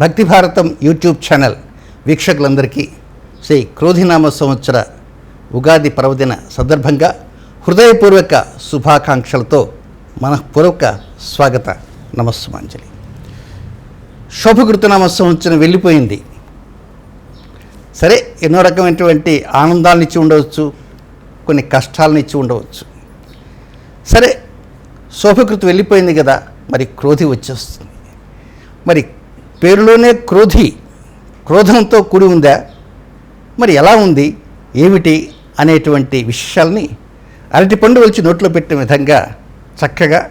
భక్తి భారతం YouTube channel వీక్షకులందరికీ శ్రీ క్రోధినామ సంవత్సర ఉగాది పర్వదిన సందర్భంగా హృదయపూర్వక శుభాకాంక్షలతో మనఃపూర్వక స్వాగత నమస్సుమాంజలి. శుభకృతనామ సంవత్సరం వెళ్ళిపోయింది. సరే ఎన్నో రకమైనటువంటి ఆనందాలను ఇచ్చి ఉండవచ్చు కొన్ని కష్టాలను ఇచ్చి ఉండవచ్చు. సరే శోభకృతి వెళ్ళిపోయింది కదా మరి క్రోధి వచ్చేస్తుంది. మరి పేరులోనే క్రోధి. క్రోధంతో కూడి ఉందా? మరి ఎలా ఉంది? ఏమిటి? అనేటువంటి విషయాల్ని అరటిపండు వచ్చి నోట్లో పెట్టే విధంగా చక్కగా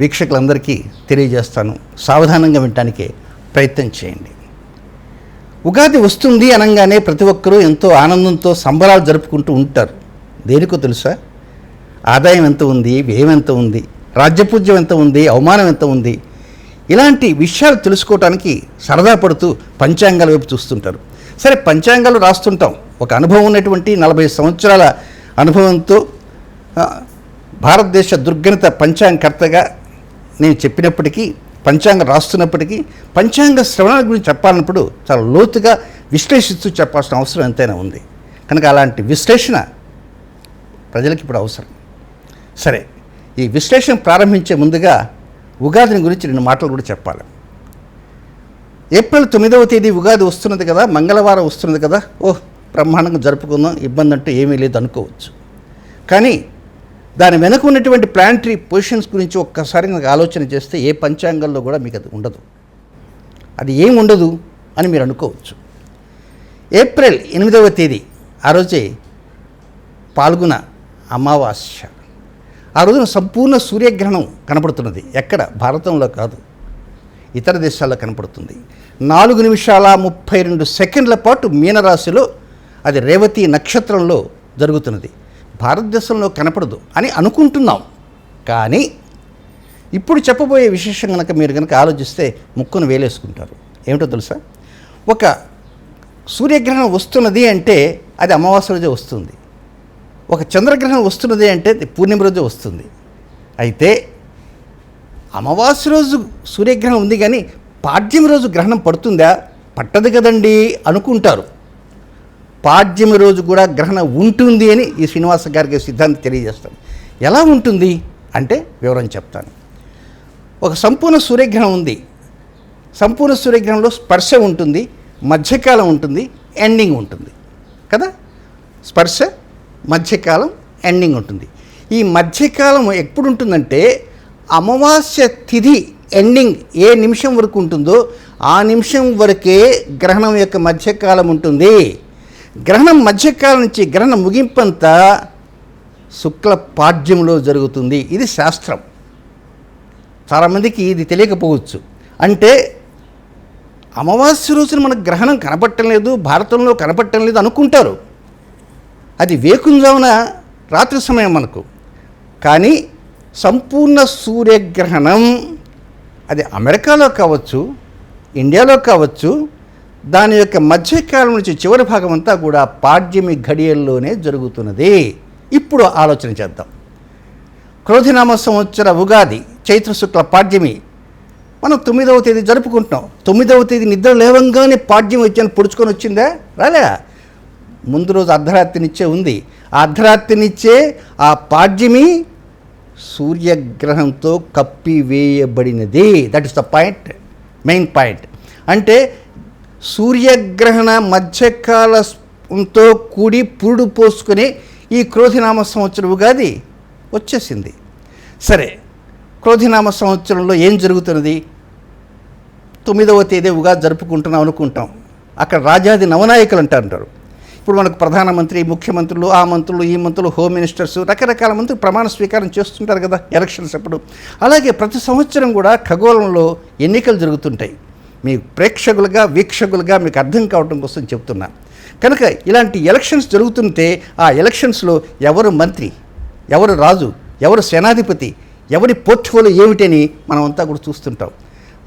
వీక్షకులందరికీ తెలియజేస్తాను. సావధానంగా వినటానికి ప్రయత్నం చేయండి. ఉగాది వస్తుంది అనగానే ప్రతి ఒక్కరూ ఎంతో ఆనందంతో సంబరాలు జరుపుకుంటూ ఉంటారు. దేనికో తెలుసా? ఆదాయం ఎంత ఉంది? వ్యయం ఎంత ఉంది? రాజ్యపూజ్యం ఎంత ఉంది? అవమానం ఎంత ఉంది? ఇలాంటి విషయాలు తెలుసుకోవటానికి సరదా పడుతూ పంచాంగాల వైపు చూస్తుంటారు. సరే పంచాంగాలు రాస్తుంటాం. ఒక అనుభవం ఉన్నటువంటి నలభై సంవత్సరాల అనుభవంతో భారతదేశ దుర్గణిత పంచాంగకర్తగా నేను చెప్పినప్పటికీ పంచాంగం రాస్తున్నప్పటికీ పంచాంగ శ్రవణాల గురించి చెప్పాలన్నప్పుడు చాలా లోతుగా విశ్లేషిస్తూ చెప్పాల్సిన అవసరం ఎంతైనా ఉంది. కనుక అలాంటి విశ్లేషణ ప్రజలకు ఇప్పుడు అవసరం. సరే ఈ విశ్లేషణ ప్రారంభించే ముందుగా ఉగాదిని గురించి రెండు మాటలు కూడా చెప్పాలి. ఏప్రిల్ తొమ్మిదవ తేదీ ఉగాది వస్తున్నది కదా మంగళవారం వస్తున్నది కదా ఓ బ్రహ్మాండంగా జరుపుకుందాం ఇబ్బంది అంటే ఏమీ లేదు అనుకోవచ్చు. కానీ దాని వెనక ఉన్నటువంటి ప్లాంటరీ పొజిషన్స్ గురించి ఒక్కసారి నాకు ఆలోచన చేస్తే ఏ పంచాంగంలో కూడా మీకు అది ఉండదు. అది ఏం ఉండదు అని మీరు అనుకోవచ్చు. ఏప్రిల్ ఎనిమిదవ తేదీ ఆ రోజే పాల్గొన అమావాస్య. ఆ రోజున సంపూర్ణ సూర్యగ్రహణం కనపడుతున్నది. ఎక్కడ? భారతంలో కాదు. ఇతర దేశాల్లో కనపడుతుంది. నాలుగు నిమిషాల ముప్పై రెండు సెకండ్ల పాటు మీనరాశిలో అది రేవతి నక్షత్రంలో జరుగుతున్నది. భారతదేశంలో కనపడదు అని అనుకుంటున్నాం. కానీ ఇప్పుడు చెప్పబోయే విశేషం కనుక మీరు కనుక ఆలోచిస్తే ముక్కును వేలేసుకుంటారు. ఏమిటో తెలుసా? ఒక సూర్యగ్రహణం వస్తున్నది అంటే అది అమావాస్య రోజే వస్తుంది. ఒక చంద్రగ్రహణం వస్తున్నది అంటే పూర్ణిమ రోజు వస్తుంది. అయితే అమావాస్య రోజు సూర్యగ్రహణం ఉంది కానీ పాడ్యం రోజు గ్రహణం పడుతుందా? పట్టదు కదండి అనుకుంటారు. పాడ్యమి రోజు కూడా గ్రహణం ఉంటుంది అని ఈ శ్రీనివాస గారికి సిద్ధాంతం తెలియజేస్తాను ఎలా ఉంటుంది? అంటే వివరం చెప్తాను. ఒక సంపూర్ణ సూర్యగ్రహణం ఉంది. సంపూర్ణ సూర్యగ్రహణంలో స్పర్శ ఉంటుంది మధ్యకాలం ఉంటుంది ఎండింగ్ ఉంటుంది. కదా? స్పర్శ మధ్యకాలం ఎండింగ్ ఉంటుంది. ఈ మధ్యకాలం ఎప్పుడు ఉంటుందంటే అమావాస్య తిథి ఎండింగ్ ఏ నిమిషం వరకు ఉంటుందో ఆ నిమిషం వరకే గ్రహణం యొక్క మధ్యకాలం ఉంటుంది. గ్రహణం మధ్యకాలం నుంచి గ్రహణ ముగింపంతా శుక్ల పాడ్యంలో జరుగుతుంది. ఇది శాస్త్రం. చాలామందికి ఇది తెలియకపోవచ్చు. అంటే అమావాస్య రోజున మనకు గ్రహణం కనపడటం లేదు భారతంలో కనపడటం లేదు అనుకుంటారు. అది వేకుంజామున రాత్రి సమయం మనకు. కానీ సంపూర్ణ సూర్యగ్రహణం అది అమెరికాలో కావచ్చు ఇండియాలో కావచ్చు దాని యొక్క మధ్యకాలం నుంచి చివరి భాగం అంతా కూడా పాడ్యమి ఘడియల్లోనే జరుగుతున్నది. ఇప్పుడు ఆలోచన చేద్దాం. క్రోధినామ సంవత్సర ఉగాది చైత్ర శుక్ల పాడ్యమి. మనం తొమ్మిదవ తేదీ జరుపుకుంటున్నాం. తొమ్మిదవ తేదీ నిద్ర లేవంగానే పాడ్యం వచ్చాను పొడుచుకొని వచ్చిందా? రాలే ముందు రోజు అర్ధరాత్రినిచ్చే ఉంది. ఆ అర్ధరాత్రినిచ్చే ఆ పాడ్యమి సూర్యగ్రహంతో కప్పివేయబడినది that is the point main point అంటే సూర్యగ్రహణ మధ్యకాలంతో కూడి పురుడు పోసుకుని ఈ క్రోధినామ సంవత్సరం ఉగాది వచ్చేసింది. సరే క్రోధినామ సంవత్సరంలో ఏం జరుగుతున్నది? తొమ్మిదవ తేదీ ఉగాది జరుపుకుంటున్నాం అనుకుంటాం. అక్కడ రాజాది నవనాయకులు అంటారు. ఇప్పుడు మనకు ప్రధానమంత్రి ముఖ్యమంత్రులు ఆ మంత్రులు ఈ మంత్రులు హోమ్ మినిస్టర్స్ రకరకాల మంత్రులు ప్రమాణ స్వీకారం చేస్తుంటారు కదా ఎలక్షన్స్ అప్పుడు. అలాగే ప్రతి సంవత్సరం కూడా ఖగోళంలో ఎన్నికలు జరుగుతుంటాయి. మీ ప్రేక్షకులుగా వీక్షకులుగా మీకు అర్థం కావడం కోసం చెప్తున్నా. కనుక ఇలాంటి ఎలక్షన్స్ జరుగుతుంటే ఆ ఎలక్షన్స్లో ఎవరు మంత్రి ఎవరు రాజు ఎవరు సేనాధిపతి ఎవరి పోర్ట్ఫోలియో ఏమిటని మనం అంతా కూడా చూస్తుంటాం.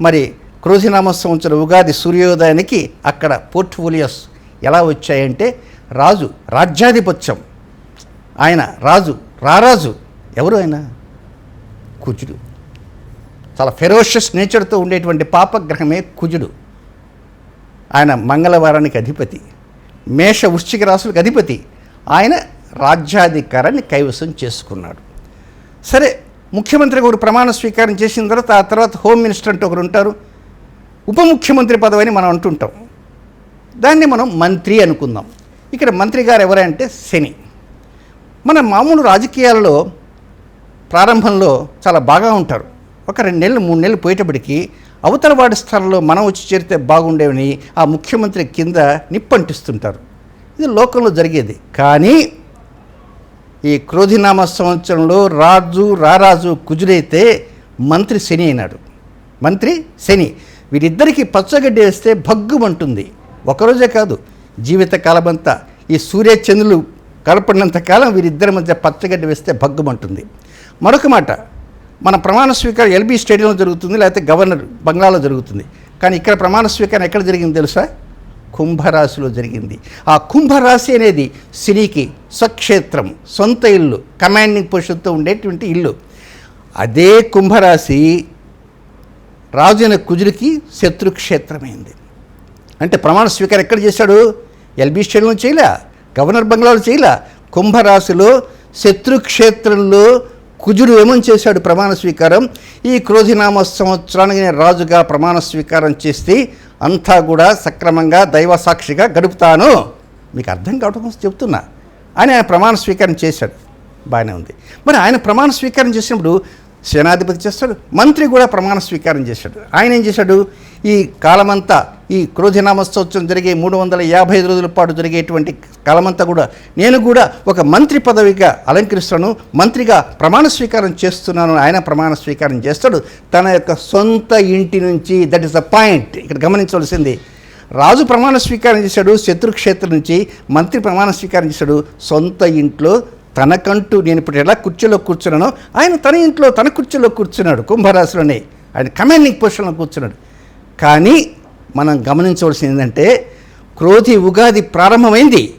మరి క్రోజినామ సంవత్సరం ఉగాది సూర్యోదయానికి అక్కడ పోర్ట్ఫోలియోస్ ఎలా వచ్చాయంటే రాజు రాజ్యాధిపత్యం. ఆయన రాజు రారాజు. ఎవరు ఆయన? కుజుడు. చాలా ఫెరోషియస్ నేచర్తో ఉండేటువంటి పాపగ్రహమే కుజుడు. ఆయన మంగళవారానికి అధిపతి. మేష వృశ్చిక రాసులకు అధిపతి. ఆయన రాజ్యాధికారాన్ని కైవసం చేసుకున్నాడు. సరే ముఖ్యమంత్రి ఒకరు ప్రమాణ స్వీకారం చేసిన తర్వాత ఆ తర్వాత హోమ్ మినిస్టర్ అంటే ఒకరు ఉంటారు. ఉప ముఖ్యమంత్రి పదవి అని మనం అంటుంటాం. దాన్ని మనం మంత్రి అనుకుందాం. ఇక్కడ మంత్రి గారు ఎవరంటే శని. మన మామూలు రాజకీయాల్లో ప్రారంభంలో చాలా బాగా ఉంటారు. ఒక రెండు నెలలు మూడు నెలలు పోయేటప్పటికి అవతల వాడి స్థానంలో మనం వచ్చి చేరితే బాగుండేవని ఆ ముఖ్యమంత్రి కింద నిప్పంటిస్తుంటారు. ఇది లోకంలో జరిగేది. కానీ ఈ క్రోధినామ సంవత్సరంలో రాజు రారాజు కుజుడైతే మంత్రి శని అయినాడు మంత్రి శని. వీరిద్దరికీ పచ్చగడ్డి వేస్తే భగ్గుమంటుంది. ఒకరోజే కాదు జీవిత కాలమంతా ఈ సూర్యచంద్రులు కలపడినంత కాలం వీరిద్దరి మధ్య పచ్చగడ్డి వేస్తే భగ్గుమంటుంది. మరొక మాట మన ప్రమాణ స్వీకారం ఎల్బీ స్టేడియంలో జరుగుతుంది లేకపోతే గవర్నర్ బంగ్లాలో జరుగుతుంది. కానీ ఇక్కడ ప్రమాణ స్వీకారం ఎక్కడ జరిగింది తెలుసా? కుంభరాశిలో జరిగింది. ఆ కుంభరాశి అనేది సిరికి స్వక్షేత్రం సొంత ఇల్లు కమాండింగ్ పొజిషన్తో ఉండేటువంటి ఇల్లు. అదే కుంభరాశి రాజైన కుజుడికి శత్రుక్షేత్రమైంది. అంటే ప్రమాణ స్వీకారం ఎక్కడ చేశాడు? ఎల్బీ స్టేడియంలో చేయలే? గవర్నర్ బంగ్లాలో చేయలే? కుంభరాశిలో శత్రుక్షేత్రంలో కుజుడు ఏమని చేశాడు ప్రమాణ స్వీకారం? ఈ క్రోధినామ సంవత్సరానికి నేను రాజుగా ప్రమాణ స్వీకారం చేస్తే అంతా కూడా సక్రమంగా దైవ సాక్షిగా గడుపుతాను. మీకు అర్థం కావడం కోసం చెప్తున్నా. అని ఆయన ప్రమాణ స్వీకారం చేశాడు. బాగానే ఉంది. మరి ఆయన ప్రమాణ స్వీకారం చేసినప్పుడు సేనాధిపతి చేస్తాడు మంత్రి కూడా ప్రమాణ స్వీకారం చేశాడు. ఆయన ఏం చేశాడు? ఈ కాలమంతా ఈ క్రోధినామ జరిగే మూడు వందల యాభై ఐదు రోజుల పాటు జరిగేటువంటి కాలమంతా కూడా నేను కూడా ఒక మంత్రి పదవిగా అలంకరిస్తాను మంత్రిగా ప్రమాణ స్వీకారం చేస్తున్నాను ఆయన ప్రమాణ స్వీకారం చేస్తాడు. తన యొక్క సొంత ఇంటి నుంచి దట్ ఇస్ ద పాయింట్ ఇక్కడ గమనించవలసింది రాజు ప్రమాణ స్వీకారం చేశాడు శత్రుక్షేత్రం నుంచి మంత్రి ప్రమాణ స్వీకారం చేశాడు సొంత ఇంట్లో తనకంటూ నేను ఇప్పుడు ఎలా కుర్చీలో కూర్చున్నానో ఆయన తన ఇంట్లో తన కుర్చీలో కూర్చున్నాడు కుంభరాశిలోనే. ఆయన కమాండింగ్ పొజిషన్లో కూర్చున్నాడు. కానీ మనం గమనించవలసింది ఏంటంటే క్రోధి ఉగాది ప్రారంభమైంది.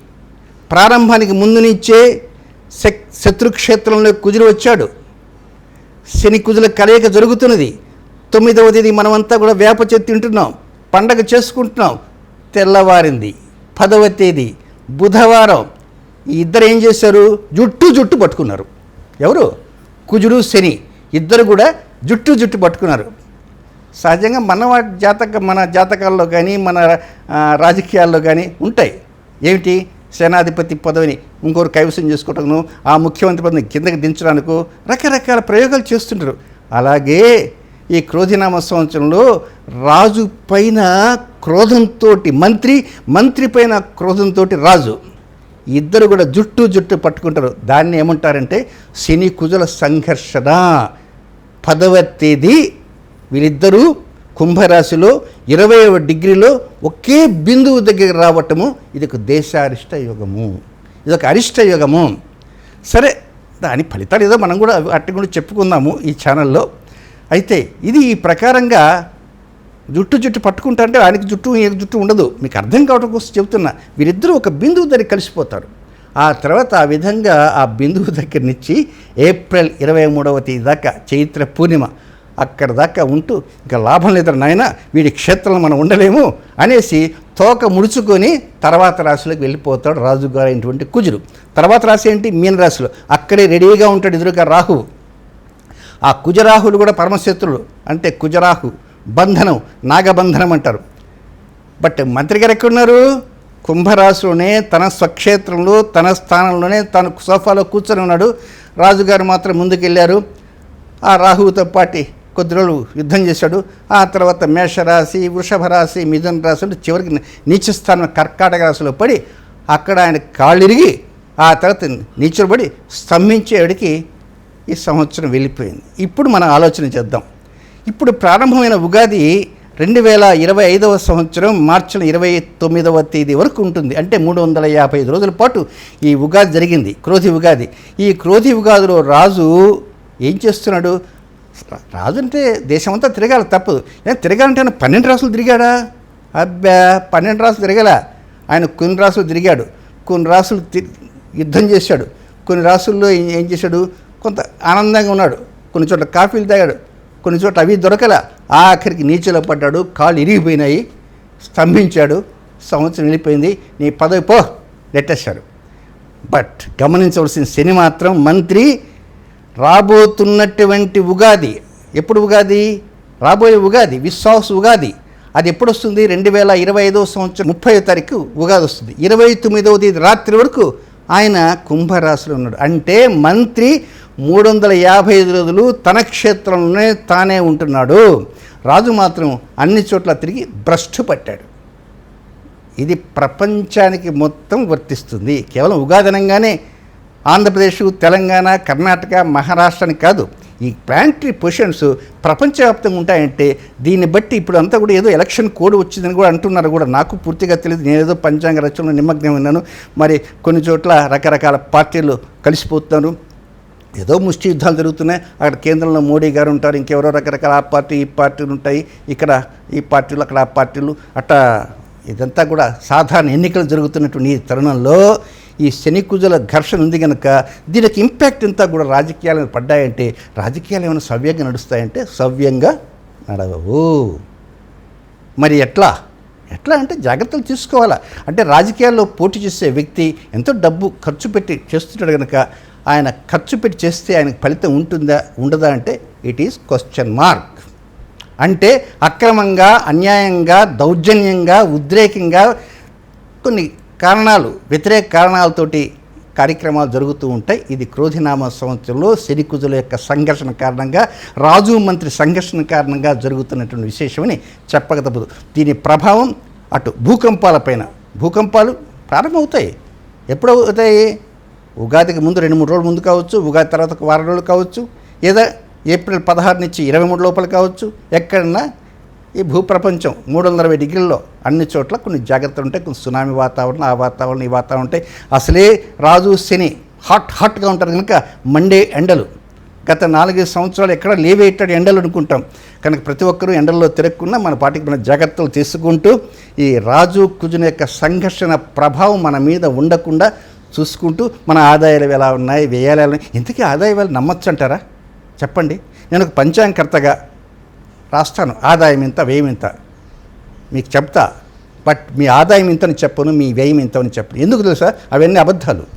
ప్రారంభానికి ముందు నుంచే శక్ శత్రుక్షేత్రంలో కుదిరి వచ్చాడు. శని కుదుల కలయిక జరుగుతున్నది. తొమ్మిదవ తేదీ మనమంతా కూడా వేప చెట్టు తింటున్నాం పండగ చేసుకుంటున్నాం. తెల్లవారింది పదవ తేదీ బుధవారం ఈ ఇద్దరు ఏం చేశారు? జుట్టు జుట్టు పట్టుకున్నారు. ఎవరు? కుజుడు శని. ఇద్దరు కూడా జుట్టు జుట్టు పట్టుకున్నారు. సహజంగా మన జాతక మన జాతకాల్లో కానీ మన రాజకీయాల్లో కానీ ఉంటాయి. ఏమిటి? సేనాధిపతి పదవిని ఇంకోరు కైవసం చేసుకోవటం ఆ ముఖ్యమంత్రి పదవిని కిందకి దించడానికి రకరకాల ప్రయోగాలు చేస్తుంటారు. అలాగే ఈ క్రోధినామ సంవత్సరంలో రాజు పైన క్రోధంతో మంత్రి మంత్రి పైన క్రోధంతో రాజు. ఇద్దరు కూడా జుట్టు జుట్టు పట్టుకుంటారు. దాన్ని ఏమంటారంటే శని కుజుల సంఘర్షణ. పదవ తేదీ వీరిద్దరూ కుంభరాశిలో ఇరవైవ డిగ్రీలో ఒకే బిందువు దగ్గర రావటము ఇది ఒక దేశారిష్ట యుగము. ఇది ఒక అరిష్ట యుగము. సరే దాని ఫలితాలు ఏదో మనం కూడా అట్టి కూడా చెప్పుకుందాము ఈ ఛానల్లో. అయితే ఇది ఈ ప్రకారంగా జుట్టు జుట్టు పట్టుకుంటారంటే ఆయనకి జుట్టు ఈయనకి జుట్టు ఉండదు. మీకు అర్థం కావడం కోసం చెబుతున్నా వీరిద్దరూ ఒక బిందువు దగ్గర కలిసిపోతారు. ఆ తర్వాత ఆ విధంగా ఆ బిందువు దగ్గర నుంచి ఏప్రిల్ ఇరవై మూడవ తేదీ దాకా చైత్ర పూర్ణిమ అక్కడ దాకా ఉంటూ ఇంకా లాభం లేదు నాయన వీడి క్షేత్రంలో మనం ఉండలేము అనేసి తోక ముడుచుకొని తర్వాత రాశిలోకి వెళ్ళిపోతాడు రాజుగారు అయినటువంటి కుజుడు. తర్వాత రాశి ఏంటి? మీనరాశిలో అక్కడే రెడీగా ఉంటాడు ఎదురుగా రాహువు. ఆ కుజరాహులు కూడా పరమశత్రుడు అంటే కుజరాహు. బంధనం నాగబంధనం అంటారు. బట్ మంత్రి గారు ఎక్కడున్నారు? కుంభరాశిలోనే తన స్వక్షేత్రంలో తన స్థానంలోనే తన సోఫాలో కూర్చొని ఉన్నాడు. రాజుగారు మాత్రం ముందుకెళ్ళారు ఆ రాహువుతో పాటి కొద్ది రోజులు యుద్ధం చేశాడు. ఆ తర్వాత మేషరాశి వృషభ రాశి మిథున రాశులు చివరికి నీచస్థానం కర్కాటక రాశిలో పడి అక్కడ ఆయన కాళ్ళిరిగి ఆ తర్వాత నీచులు పడి స్తంభించేవాడికి ఈ సంవత్సరం వెళ్ళిపోయింది. ఇప్పుడు మనం ఆలోచన చేద్దాం. ఇప్పుడు ప్రారంభమైన ఉగాది రెండు వేల ఇరవై ఐదవ సంవత్సరం మార్చి ఇరవై తొమ్మిదవ తేదీ వరకు ఉంటుంది. అంటే మూడు వందల యాభై ఐదు రోజుల పాటు ఈ ఉగాది జరిగింది క్రోధి ఉగాది. ఈ క్రోధి ఉగాదిలో రాజు ఏం చేస్తున్నాడు? రాజు అంటే దేశమంతా తిరగాలి తప్పదు. నేను తిరగాలంటే ఆయన పన్నెండు రాసులు తిరిగాడా? అబ్బా పన్నెండు రాసులు తిరగల. ఆయన కొన్ని రాసులు తిరిగాడు. కొన్ని రాసులు తి- యుద్ధం చేశాడు. కొన్ని రాసుల్లో ఏం చేశాడు? కొంత ఆనందంగా ఉన్నాడు. కొన్ని చోట్ల కాఫీలు తాగాడు. కొన్ని చోట్ల అవి దొరకల. ఆఖరికి నీచలో పడ్డాడు. కాళ్ళు ఇరిగిపోయినాయి. స్తంభించాడు. సంవత్సరం వెళ్ళిపోయింది నీ పదవి పో. నెట్టేశాడు బట్ గమనించవలసిన శని మాత్రం మంత్రి రాబోతున్నటువంటి ఉగాది. ఎప్పుడు ఉగాది? రాబోయే ఉగాది. విశ్వాస ఉగాది. అది ఎప్పుడు వస్తుంది? రెండు వేల ఇరవై ఐదో సంవత్సరం ముప్పై తారీఖు ఉగాది వస్తుంది. ఇరవై తొమ్మిదవ తేదీ రాత్రి వరకు ఆయన కుంభరాశిలో ఉన్నాడు. అంటే మంత్రి మూడు వందల యాభై ఐదు రోజులు తన క్షేత్రంలోనే తానే ఉంటున్నాడు. రాజు మాత్రం అన్ని చోట్ల తిరిగి భ్రష్టు పట్టాడు. ఇది ప్రపంచానికి మొత్తం వర్తిస్తుంది. కేవలం ఉగాదనంగానే ఆంధ్రప్రదేశ్ తెలంగాణ కర్ణాటక మహారాష్ట్రని కాదు ఈ ప్లాంటరీ పొజిషన్స్ ప్రపంచవ్యాప్తంగా ఉంటాయంటే దీన్ని బట్టి ఇప్పుడు అంతా కూడా ఏదో ఎలక్షన్ కోడ్ వచ్చిందని కూడా అంటున్నారు కూడా. నాకు పూర్తిగా తెలియదు నేను ఏదో పంచాంగ రచనలో నిమగ్నం ఉన్నాను. మరి కొన్ని చోట్ల రకరకాల పార్టీలు కలిసిపోతున్నారు. ఏదో ముష్టి యుద్ధాలు జరుగుతున్నాయి. అక్కడ కేంద్రంలో మోడీ గారు ఉంటారు. ఇంకెవరో రకరకాల ఆ పార్టీ ఈ పార్టీలు ఉంటాయి. ఇక్కడ ఈ పార్టీలు అక్కడ ఆ పార్టీలు. అట్టా ఇదంతా కూడా సాధారణ ఎన్నికలు జరుగుతున్నటువంటి ఈ తరుణంలో ఈ శనికుజుల ఘర్షణ ఉంది కనుక దీనికి ఇంపాక్ట్ అంతా కూడా రాజకీయాల మీద పడ్డాయంటే రాజకీయాలు ఏమైనా సవ్యంగా నడుస్తాయంటే సవ్యంగా నడవవు. మరి ఎట్లా? ఎట్లా అంటే జాగ్రత్తలు తీసుకోవాలా? అంటే రాజకీయాల్లో పోటీ చేసే వ్యక్తి ఎంతో డబ్బు ఖర్చు పెట్టి చేస్తున్నాడు కనుక ఆయన ఖర్చు పెట్టి చేస్తే ఆయనకు ఫలితం ఉంటుందా ఉండదా అంటే ఇట్ ఈస్ క్వశ్చన్ మార్క్ అంటే అక్రమంగా అన్యాయంగా దౌర్జన్యంగా ఉద్రేకంగా కొన్ని కారణాలు వ్యతిరేక కారణాలతోటి కార్యక్రమాలు జరుగుతూ ఉంటాయి. ఇది క్రోధినామ సంవత్సరంలో శనికుజుల యొక్క సంఘర్షణ కారణంగా రాజు మంత్రి సంఘర్షణ కారణంగా జరుగుతున్నటువంటి విశేషమని చెప్పక తప్పదు దీని ప్రభావం అటు భూకంపాలపైన భూకంపాలు ప్రారంభమవుతాయి. ఎప్పుడు అవుతాయి ఉగాదికి ముందు రెండు మూడు రోజుల ముందు కావచ్చు ఉగాది తర్వాత ఒక వారం రోజులు కావచ్చు లేదా ఏప్రిల్ పదహారు నుంచి ఇరవై మూడు లోపల కావచ్చు ఎక్కడన్నా ఈ భూప్రపంచం మూడు వందల అరవై డిగ్రీల్లో అన్ని చోట్ల కొన్ని జాగ్రత్తలు ఉంటాయి కొన్ని సునామీ వాతావరణం ఆ వాతావరణం ఈ వాతావరణం ఉంటాయి. అసలే రాజు శని హాట్ హాట్గా ఉంటారు కనుక మండే ఎండలు. గత నాలుగైదు సంవత్సరాలు ఎక్కడ లేవేటాడు ఎండలు అనుకుంటాం. కనుక ప్రతి ఒక్కరూ ఎండల్లో తిరగకుండా మన పాటికి మన జాగ్రత్తలు తీసుకుంటూ ఈ రాజు కుజుని యొక్క సంఘర్షణ ప్రభావం మన మీద ఉండకుండా చూసుకుంటూ మన ఆదాయాలు ఎలా ఉన్నాయి వ్యయాలు ఎలా ఉన్నాయి ఇంతకీ ఆదాయాలు నమ్మచ్చు అంటారా చెప్పండి. నేను ఒక పంచాంగకర్తగా రాస్తాను. ఆదాయం ఇంత వ్యయం ఇంత మీకు చెప్తా. బట్ మీ ఆదాయం ఇంతని చెప్పను మీ వ్యయం ఇంత అని చెప్పను. ఎందుకు తెలుసా? అవన్నీ అబద్ధాలు.